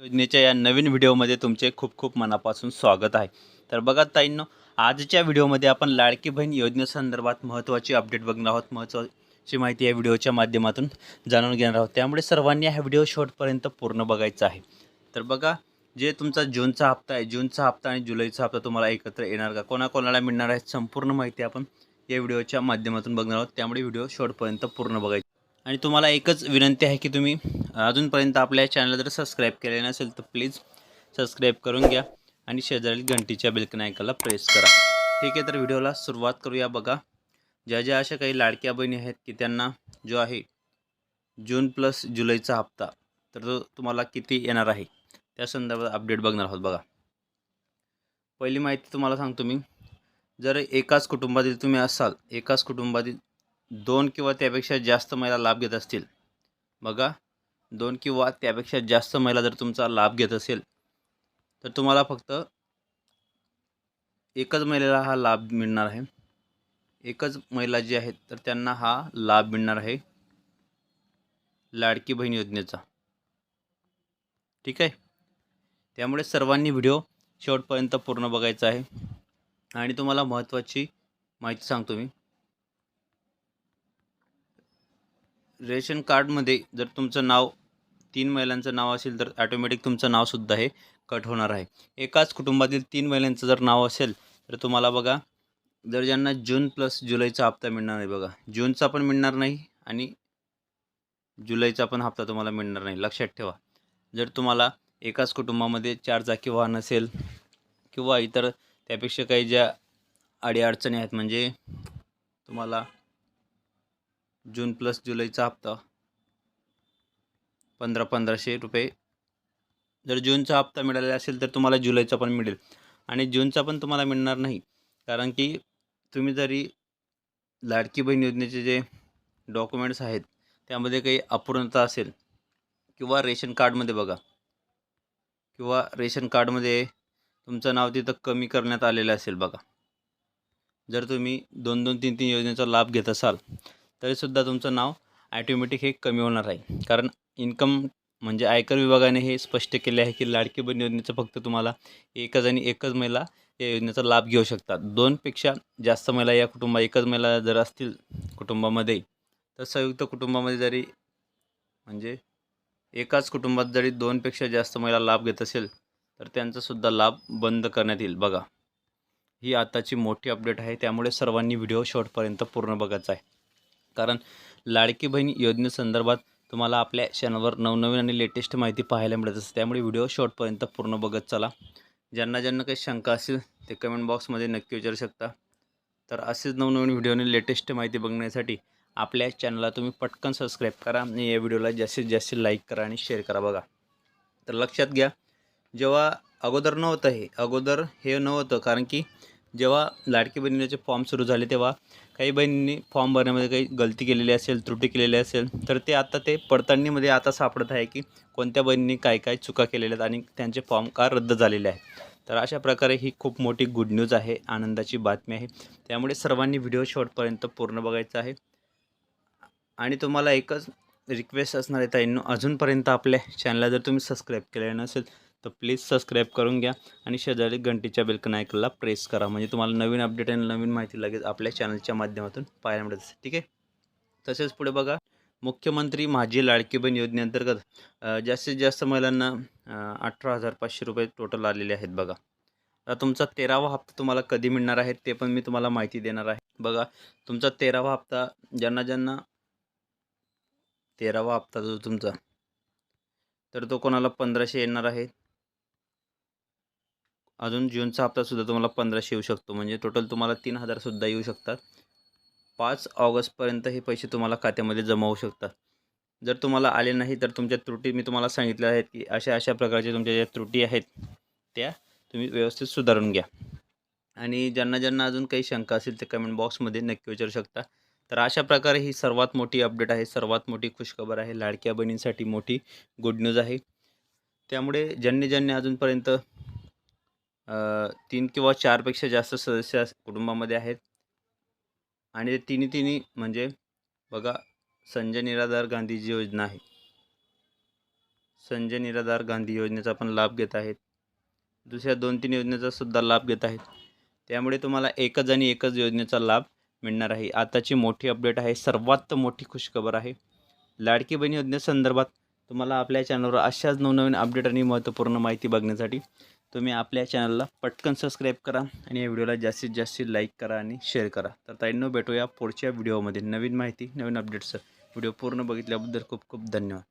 योजनेच्या या नवीन व्हिडिओमध्ये तुमचे खूप खूप मनापासून स्वागत आहे. तर बघा ताईंनो आजच्या व्हिडिओमध्ये आपण लाडकी बहीण योजनेसंदर्भात महत्त्वाची अपडेट बघणार आहोत. महत्त्वाची माहिती या व्हिडिओच्या माध्यमातून जाणून घेणार आहोत. त्यामुळे सर्वांनी हा व्हिडिओ शेवटपर्यंत पूर्ण बघायचा आहे. तर बघा जे तुमचा जूनचा हप्ता आहे जूनचा हप्ता आणि जुलैचा हप्ता तुम्हाला एकत्र येणार का? कोणाकोणाला मिळणार आहे संपूर्ण माहिती आपण या व्हिडिओच्या माध्यमातून बघणार आहोत. त्यामुळे व्हिडिओ शेवटपर्यंत पूर्ण बघायचा. आणि तुम्हाला एकच विनंती आहे की तुम्ही अजूनपर्यंत आपल्या चॅनलला जर सबस्क्राईब केले नसेल तर प्लीज सबस्क्राईब करून घ्या आणि शेजारील घंटीच्या बिलकन प्रेस करा. ठीक आहे तर व्हिडिओला सुरुवात करूया बघा. ज्या ज्या अशा काही लाडक्या बहिणी आहेत की त्यांना जो आहे जून प्लस जुलैचा हप्ता तर तो तुम्हाला किती येणार आहे? त्या संदर्भात अपडेट बघणार आहोत बघा. पहिली माहिती तुम्हाला सांगतो मी. जर एकाच कुटुंबातील तुम्ही असाल एकाच कुटुंबातील दोन किंवा त्यापेक्षा जास्त महिला लाभ घेत असतील बघा. दोन किंवा त्यापेक्षा जास्त महिला जर तुमचा लाभ घेत असेल तर तुम्हाला फक्त एकच महिलेला हा लाभ मिळणार आहे. एकच महिला जी आहेत तर त्यांना हा लाभ मिळणार आहे लाडकी बहीण योजनेचा. ठीक आहे? त्यामुळे सर्वांनी व्हिडिओ शेवटपर्यंत पूर्ण बघायचा आहे. आणि तुम्हाला महत्त्वाची माहिती सांगतो मी. रेशन कार्डमध्ये जर तुमचं नाव तीन महिलांचं नाव असेल तर ॲटोमॅटिक तुमचं नावसुद्धा हे कट होणार आहे. एकाच कुटुंबातील तीन महिलांचं जर नाव असेल तर तुम्हाला बघा जर ज्यांना जून प्लस जुलैचा हप्ता मिळणार नाही बघा जूनचा पण मिळणार नाही आणि जुलैचा पण हप्ता तुम्हाला मिळणार नाही. लक्षात ठेवा. जर तुम्हाला एकाच कुटुंबामध्ये चार चाकी वाहन असेल किंवा इतर त्यापेक्षा काही ज्या अडीअडचणी आहेत म्हणजे तुम्हाला जून प्लस जुलैचा हप्ता पंधरा पंधराशे रुपये. जर जूनचा हप्ता मिळाला असेल तर तुम्हाला जुलैचा पण मिळेल. आणि जूनचा पण तुम्हाला मिळणार नाही. कारण की तुम्ही जरी लाडकी बहीण योजनेचे जे डॉक्युमेंट्स आहेत त्यामध्ये काही अपूर्णता असेल किंवा रेशन कार्डमध्ये बघा. किंवा रेशन कार्डमध्ये तुमचं नाव तिथं कमी करण्यात आलेलं असेल बघा. जर तुम्ही दोन दोन तीन तीन योजनेचा लाभ घेत असाल तरीसुद्धा तुमचं नाव ॲटोमॅटिक हे कमी होणार आहे. कारण इन्कम म्हणजे आयकर विभागाने हे स्पष्ट केले आहे की लाडकी बहीण योजनेचं फक्त तुम्हाला एकच आणि एकच महिला या योजनेचा लाभ घेऊ शकतात. दोनपेक्षा जास्त महिला या कुटुंबा एकच महिला जर असतील कुटुंबामध्ये तर संयुक्त कुटुंबामध्ये जरी म्हणजे एकाच कुटुंबात जरी दोनपेक्षा जास्त महिला लाभ घेत असेल तर त्यांचासुद्धा लाभ बंद करण्यात येईल. बघा ही आताची मोठी अपडेट आहे. त्यामुळे सर्वांनी व्हिडिओ शॉर्टपर्यंत पूर्ण बघायचा आहे. कारण लाडकी बहीण योजनेसंदर्भात तुम्हाला आपल्या चॅनलवर नवनवीन आणि लेटेस्ट माहिती पाहायला मिळत असते त्यामुळे व्हिडिओ शॉर्टपर्यंत पूर्ण बघत चला. ज्यांना ज्यांना काही शंका असेल ते कमेंट बॉक्समध्ये नक्की विचारू शकता. तर असेच नवनवीन व्हिडिओ आणि लेटेस्ट माहिती बघण्यासाठी आपल्या चॅनलला तुम्ही पटकन सबस्क्राईब करा आणि या व्हिडिओला जास्तीत जास्त लाईक करा आणि शेअर करा बघा. तर लक्षात घ्या जेव्हा अगोदर नव्हतं हे अगोदर हे नव्हतं कारण की जेव्हा लाडकी बहिणीचे फॉर्म सुरू झाले तेव्हा काही बहिणींनी फॉर्म भरण्यामध्ये काही गलती केलेली असेल त्रुटी केलेली असेल तर ते आता ते पडताळणीमध्ये आता सापडत आहे की कोणत्या बहिणींनी काय काय चुका केलेल्या आहेत आणि त्यांचे फॉर्म का रद्द झालेले आहे तर अशा प्रकारे ही खूप मोठी गुड न्यूज आहे आनंदाची बातमी आहे. त्यामुळे सर्वांनी व्हिडिओ शॉर्टपर्यंत पूर्ण बघायचा आहे. आणि तुम्हाला एकच रिक्वेस्ट असणार आहे ताईंनो अजूनपर्यंत आपल्या चॅनलला जर तुम्ही सबस्क्राईब केले नसेल तर प्लीज सबस्क्राईब करून घ्या आणि शेजारी घंटीच्या बेलकन ऐकला प्रेस करा. म्हणजे तुम्हाला नवीन अपडेट आणि नवीन माहिती लगेच आपल्या चॅनलच्या माध्यमातून पाहायला मिळत असते ठीक आहे? तसेच पुढे बघा. मुख्यमंत्री माझी लाडकी बहीण योजनेअंतर्गत जास्तीत जास्त महिलांना अठरा हजार पाचशे रुपये टोटल आलेले आहेत बघा. आता तुमचा तेरावा हप्ता तुम्हाला कधी मिळणार आहे ते पण मी तुम्हाला माहिती देणार आहे. बघा तुमचा तेरावा हप्ता ज्यांना ज्यांना तेरावा हप्ता जो तुमचा तर तो कोणाला पंधराशे येणार आहे? अजून जूनचा हप्तासुद्धा तुम्हाला पंधराशे येऊ शकतो. म्हणजे टोटल तुम्हाला तीन हजारसुद्धा येऊ शकतात. पाच ऑगस्टपर्यंत हे पैसे तुम्हाला खात्यामध्ये जमा होऊ शकतात. जर तुम्हाला आले नाही तर तुमच्या त्रुटी मी तुम्हाला सांगितल्या आहेत की अशा अशा प्रकारच्या तुमच्या ज्या त्रुटी आहेत त्या तुम्ही व्यवस्थित सुधारून घ्या. आणि ज्यांना ज्यांना अजून काही शंका असेल ते कमेंट बॉक्समध्ये नक्की विचारू शकता. तर अशा प्रकारे ही सर्वात मोठी अपडेट आहे. सर्वात मोठी खुशखबर आहे. लाडक्या बहिणींसाठी मोठी गुड न्यूज आहे. त्यामुळे ज्यांनी ज्यांनी अजूनपर्यंत तीन किंवा चारपेक्षा जास्त सदस्य कुटुंबामध्ये आहेत. आणि ते तिन्ही तिन्ही म्हणजे बघा संजय निराधार गांधीजी योजना आहे. संजय निराधार गांधी योजनेचा पण लाभ घेत आहेत. दुसऱ्या दोन तीन योजनेचा सुद्धा लाभ घेत आहेत. त्यामुळे तुम्हाला एकच आणि एकच योजनेचा लाभ मिळणार आहे. आताची मोठी अपडेट आहे. सर्वात मोठी खुशखबर आहे. लाडकी बहीण योजनेसंदर्भात तुम्हाला आपल्या चॅनलवर अशाच नवनवीन अपडेट आणि महत्त्वपूर्ण माहिती बघण्यासाठी तुम्ही आपल्या चॅनलला पटकन सबस्क्राईब करा आणि या व्हिडिओला जास्तीत जास्त लाईक करा आणि शेअर करा. तर ताईंनो भेटूया पुढच्या व्हिडिओमध्ये नवीन माहिती नवीन अपडेट्स व्हिडिओ पूर्ण बघितल्याबद्दल खूप खूप धन्यवाद.